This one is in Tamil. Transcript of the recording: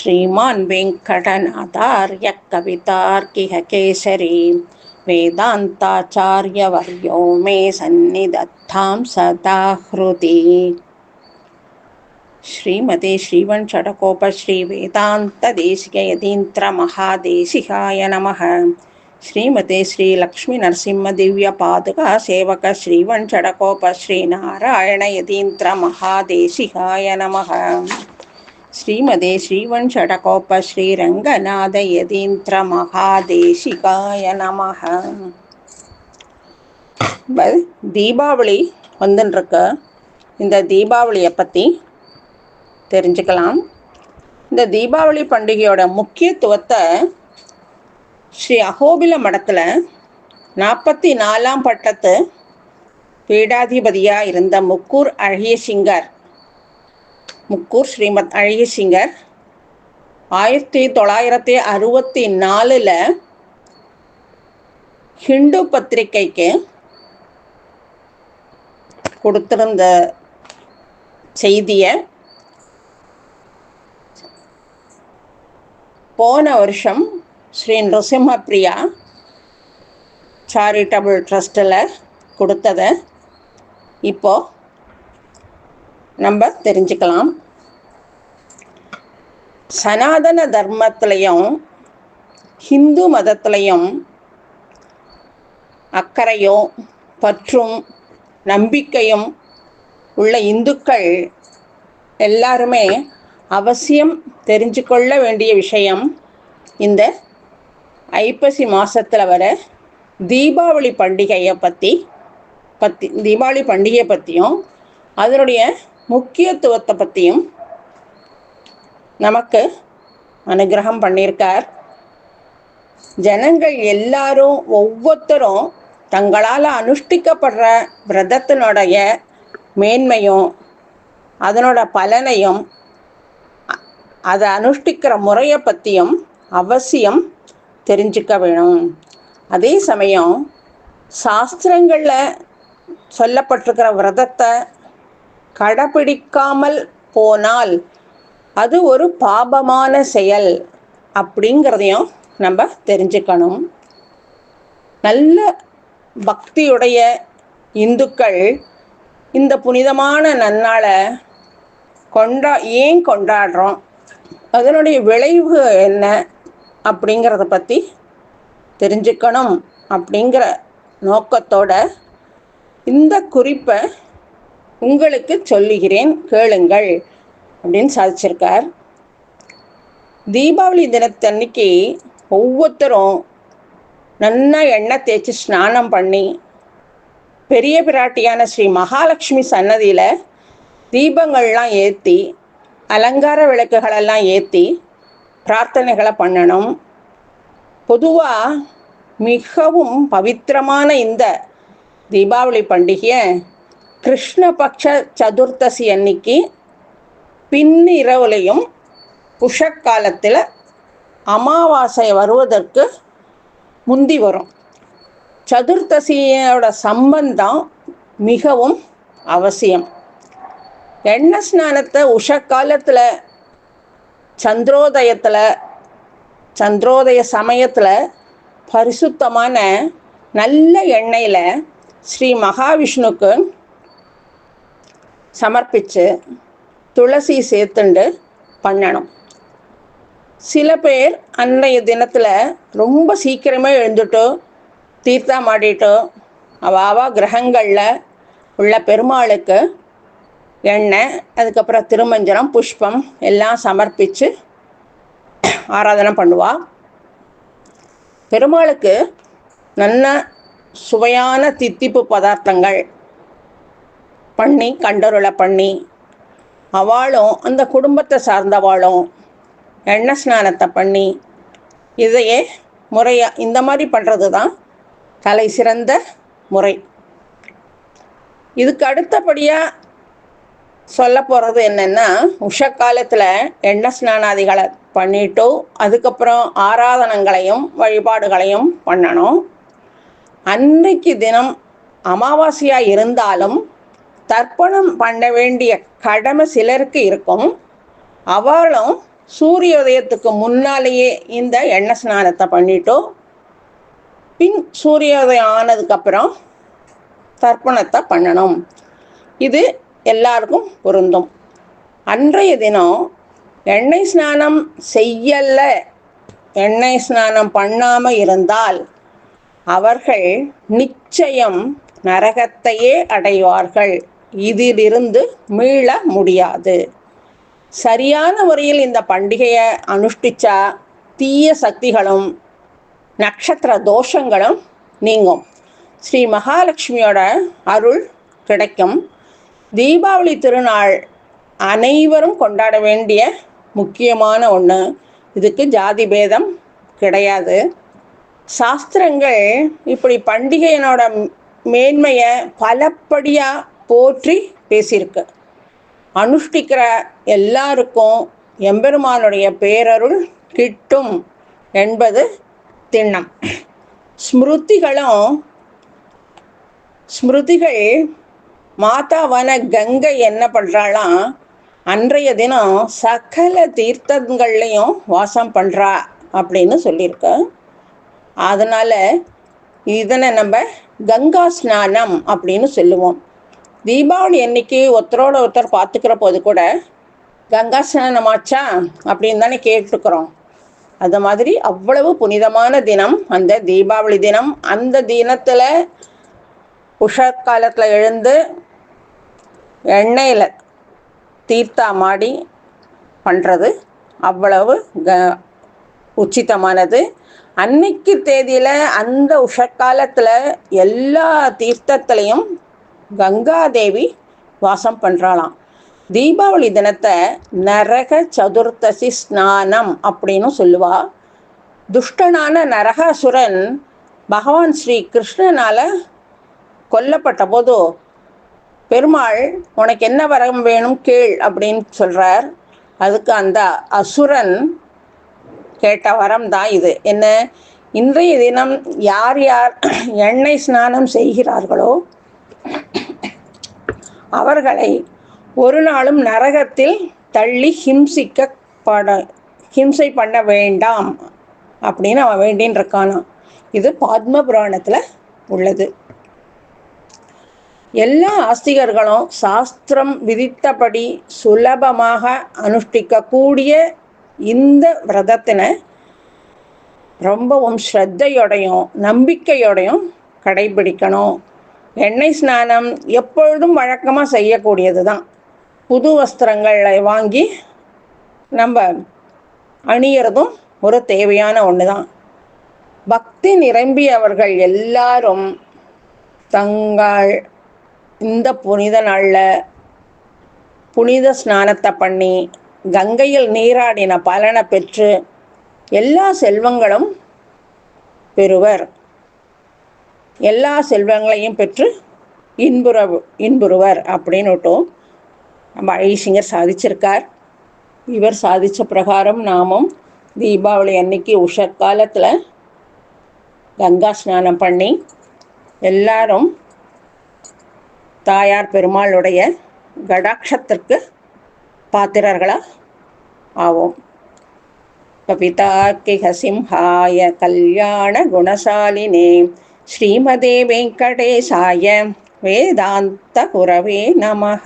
श्रीमान् वेङ्कटनाथार्य कवितार्किह केसरी वेदान्ताचार्यवर्यो मे सन्निधत्तां सदा हृदि श्रीमते श्रीवञ्चडकोपश्रीवेदान्तदेशिकयतीन्द्रमहादेशिकाय नमः श्रीमते श्रीलक्ष्मीनरसिंहदिव्यपादुका सेवक श्रीवञ्चडकोपश्रीनारायणयतीन्द्रमहादेशिकाय नमः श्रीमते श्रीवञ्चडकोपश्रीरङ्गनाथयतीन्द्रमहादेशिकाय நமः ப- தீபாவளி வந்துன்ருக்கு இந்த தீபாவளியை பற்றி தெரிஞ்சுக்கலாம் இந்த தீபாவளி பண்டிகையோட முக்கியத்துவத்தை ஸ்ரீ அகோபில மடத்தில் நாற்பத்தி நாலாம் பட்டத்து பீடாதிபதியாக இருந்த முக்கூர் அழகிய சிங்கர் முக்கூர் ஸ்ரீமத் அழகிய சிங்கர். ஆயிரத்தி தொள்ளாயிரத்தி அறுபத்தி நாலில் ஹிந்து பத்திரிகைக்கு கொடுத்திருந்த செய்தியை போன வருஷம் ஸ்ரீ நரசிம்ம பிரியா சேரிட்டபிள் ட்ரஸ்ட்டில் கொடுத்ததை இப்போ நம்ம தெரிஞ்சுக்கலாம். சனாதன தர்மத்திலையும் ஹிந்து மதத்திலையும் அக்கறையும் பற்றும் நம்பிக்கையும் உள்ள இந்துக்கள் எல்லாருமே அவசியம் தெரிஞ்சு கொள்ள வேண்டிய விஷயம் இந்த ஐப்பசி மாதத்தில் வர தீபாவளி பண்டிகையை பற்றி பற்றி தீபாவளி பண்டிகையை பற்றியும் அதனுடைய முக்கியத்துவத்தை பற்றியும் நமக்கு அனுகிரகம் பண்ணியிருக்கார். ஜனங்கள் எல்லாரும் ஒவ்வொருத்தரும் தங்களால் அனுஷ்டிக்கப்படுற விரதத்தினுடைய மேன்மையும் அதனோட பலனையும் அதை அனுஷ்டிக்கிற முறையை பற்றியும் அவசியம் தெரிஞ்சுக்க வேணும். அதே சமயம் சாஸ்திரங்களில் சொல்லப்பட்டிருக்கிற விரதத்தை கடைப்பிடிக்காமல் போனால் அது ஒரு பாபமான செயல் அப்படிங்கிறதையும் நம்ம தெரிஞ்சுக்கணும். நல்ல பக்தியுடைய இந்துக்கள் இந்த புனிதமான நன்னாளை கொண்டா ஏன் கொண்டாடுறோம்? அதனுடைய விளைவு என்ன அப்படிங்கிறத பற்றி தெரிஞ்சுக்கணும் அப்படிங்கிற நோக்கத்தோட இந்த குறிப்பை உங்களுக்கு சொல்லுகிறேன் கேளுங்கள் அப்படின்னு சாதிச்சிருக்கார். தீபாவளி தினத்தன்னைக்கு ஒவ்வொருத்தரும் நல்லா எண்ணெய் தேய்ச்சி ஸ்நானம் பண்ணி பெரிய பிராட்டியான ஸ்ரீ மகாலட்சுமி சன்னதியில் தீபங்கள்லாம் ஏற்றி அலங்கார விளக்குகளெல்லாம் ஏற்றி பிரார்த்தனைகளை பண்ணணும். பொதுவாக மிகவும் பவித்திரமான இந்த தீபாவளி பண்டிகையை கிருஷ்ணபக்ஷ சதுர்த்தசி அன்னைக்கு பின்னிரவுலையும் புஷக்காலத்தில் அமாவாசை வருவதற்கு முந்தி வரும். சதுர்த்தசியோட சம்பந்தம் மிகவும் அவசியம். எண்ணெய் ஸ்நானத்தை உஷக்காலத்தில் சந்திரோதயத்தில் சந்திரோதய சமயத்தில் பரிசுத்தமான நல்ல எண்ணெயில் ஸ்ரீ மகாவிஷ்ணுக்கு சமர்ப்பித்து துளசி சேர்த்துண்டு பண்ணணும். சில பேர் அன்றைய தினத்தில் ரொம்ப சீக்கிரமே எழுந்துட்டோ தீர்த்தம் ஆடிட்டோ அவாவா கிரகங்களில் உள்ள பெருமாளுக்கு எண்ணெய் அதுக்கப்புறம் திருமஞ்சனம் புஷ்பம் எல்லாம் சமர்ப்பித்து ஆராதனை பண்ணுவா. பெருமாளுக்கு நல்ல சுவையான தித்திப்பு பதார்த்தங்கள் பண்ணி கண்டருளை பண்ணி அவளும் அந்த குடும்பத்தை சார்ந்தவாளும் எண்ணெய் ஸ்நானத்தை பண்ணி இதையே முறையாக இந்த மாதிரி பண்ணுறது தான் தலை சிறந்த முறை. இதுக்கு அடுத்தபடியாக சொல்ல போகிறது என்னென்னா உஷக்காலத்தில் எண்ணெய் ஸ்நானாதிகளை பண்ணிட்டு அதுக்கப்புறம் ஆராதனங்களையும் வழிபாடுகளையும் பண்ணணும். அன்றைக்கு தினம் அமாவாசையாக இருந்தாலும் தர்ப்பணம் பண்ண வேண்டிய கடமை சிலருக்கு இருக்கும். அவளும் சூரியோதயத்துக்கு முன்னாலேயே இந்த எண்ணெய் ஸ்நானத்தை பண்ணிட்டோ பின் சூரியோதயம் ஆனதுக்கப்புறம் தர்ப்பணத்தை பண்ணணும். இது எல்லாருக்கும் பொருந்தும். அன்றைய தினம் எண்ணெய் ஸ்நானம் செய்யலை எண்ணெய் ஸ்நானம் பண்ணாமல் இருந்தால் அவர்கள் நிச்சயம் நரகத்தையே அடைவார்கள். இதிலிருந்து மீள முடியாது. சரியான முறையில் இந்த பண்டிகையை அனுஷ்டிச்சா தீய சக்திகளும் நட்சத்திர தோஷங்களும் நீங்கும். ஸ்ரீ மகாலட்சுமியோட அருள் கிடைக்கும். தீபாவளி திருநாள் அனைவரும் கொண்டாட வேண்டிய முக்கியமான ஒன்று இதுக்கு ஜாதி பேதம் கிடையாது. சாஸ்திரங்கள் இப்படி பண்டிகையினோட மேன்மையை பலப்படியாக போற்றி பேசியிருக்கு. அனுஷ்டிக்கிற எல்லாருக்கும் எம்பெருமானுடைய பேரருள் கிட்டும் என்பது திண்ணம். ஸ்மிருதிகளும் ஸ்மிருதிகள் மாதாவான கங்கை என்ன பண்ணுறாளாம் அன்றைய தினம் சகல தீர்த்தங்கள்லையும் வாசம் பண்ணுறா அப்படின்னு சொல்லியிருக்க. அதனால் இதனை நம்ம கங்கா ஸ்நானம் அப்படின்னு சொல்லுவோம். தீபாவளி அன்னைக்கு ஒருத்தரோட ஒருத்தர் பார்த்துக்கிற போது கூட கங்கா ஸ்நானமாச்சா அப்படின்னு தானே கேட்டுக்கிறோம் அது மாதிரி அவ்வளவு புனிதமான தினம் அந்த தீபாவளி தினம். அந்த தினத்தில் உஷக்காலத்தில் எழுந்து எண்ணெயில் தீர்த்தா மாடி பண்ணுறது அவ்வளவு க உச்சிதமானது. அன்னைக்கு தேதியில் அந்த உஷக்காலத்தில் எல்லா தீர்த்தத்துலேயும் கங்காதேவி வாசம் பண்ணுறாளாம் தீபாவளி தினத்தை நரக சதுர்த்தசி ஸ்நானம் அப்படின்னு சொல்லுவா. துஷ்டனான நரகாசுரன் பகவான் ஸ்ரீ கிருஷ்ணனால் கொல்லப்பட்ட போது பெருமாள் உனக்கு என்ன வரம் வேணும் கேள் அப்படின்னு சொல்கிறார் அதுக்கு அந்த அசுரன் கேட்ட வரம் தான் இது. என்ன? இன்றைய தினம் யார் யார் எண்ணெய் ஸ்நானம் செய்கிறார்களோ அவர்களை ஒரு நாளும் நரகத்தில் தள்ளி ஹிம்சிக்கப்பட ஹிம்சை பண்ண வேண்டாம் அப்படின்னு அவன் வேண்டின்னு இருக்கானா? இது பத்ம புராணத்தில் உள்ளது. எல்லா ஆஸ்திகர்களும் சாஸ்திரம் விதித்தபடி சுலபமாக அனுஷ்டிக்கக்கூடிய இந்த விரதத்தினை ரொம்பவும் ஸ்ரத்தையோடையும் நம்பிக்கையோடையும் கடைபிடிக்கணும். எண்ணெய் ஸ்நானம் எப்பொழுதும் வழக்கமாக செய்யக்கூடியது தான் புது வஸ்திரங்களை வாங்கி நம்ம அணியறதும் ஒரு தேவையான ஒன்று தான் பக்தி நிரம்பியவர்கள் எல்லாரும் தங்கள் இந்த புனித நாளில் புனித ஸ்நானத்தை பண்ணி கங்கையில் நீராடின பலனை பெற்று எல்லா செல்வங்களும் பெறுவர். எல்லா செல்வங்களையும் பெற்று இன்புற இன்புறுவர் அப்படின்னுட்டும். நம்ம ஐசிங்கர் சாதிச்சிருக்கார். இவர் சாதித்த பிரகாரம் நாமும் தீபாவளி அன்னைக்கு உஷக்காலத்தில் கங்கா ஸ்நானம் பண்ணி எல்லாரும் தாயார் பெருமாளுடைய கடாட்சத்திற்கு பாத்திரர்களாக ஆவோம். கவிதாக்கிக கல்யாண குணசாலினே ஸ்ரீமதே வெங்கடேசாய வேதாந்த குரவே நமக.